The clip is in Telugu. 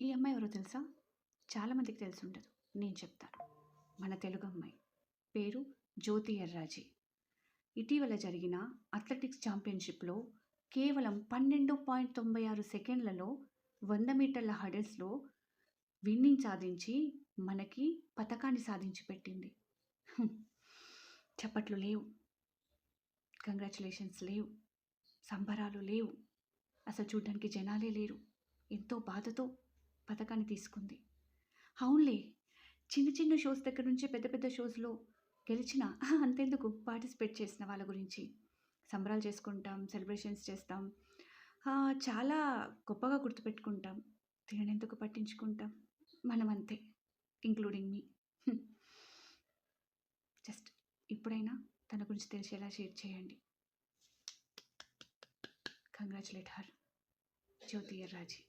ఈ అమ్మాయి ఎవరో తెలుసా? చాలామందికి తెలిసి ఉండదు నేను చెప్తాను. మన తెలుగు అమ్మాయి. పేరు జ్యోతి ఎర్రాజీ. ఇటీవల జరిగిన అథ్లెటిక్స్ ఛాంపియన్షిప్లో కేవలం పన్నెండు పాయింట్ తొంభై ఆరు సెకండ్లలో వంద మీటర్ల హడల్స్లో విన్నింగ్ సాధించి మనకి పథకాన్ని సాధించి పెట్టింది. చప్పట్లు లేవు. కంగ్రాచులేషన్స్ లేవు. సంబరాలు లేవు. అసలు చూడడానికి జనాలే లేరు. ఎంతో బాధతో పథకాన్ని తీసుకుంది. అవునులే చిన్న చిన్న షోస్ దగ్గర నుంచి పెద్ద పెద్ద షోస్లో గెలిచిన అంతెందుకు? పార్టిసిపేట్ చేసిన వాళ్ళ గురించి. సంబరాలు చేసుకుంటాం సెలబ్రేషన్స్ చేస్తాం. చాలా గొప్పగా గుర్తుపెట్టుకుంటాం. తిననెందుకు పట్టించుకుంటాం? మనం అంతే ఇంక్లూడింగ్ మీ. జస్ట్ ఇప్పుడైనా తన గురించి తెలిసేలా షేర్ చేయండి. Congratulate her. జ్యోతి రాజీ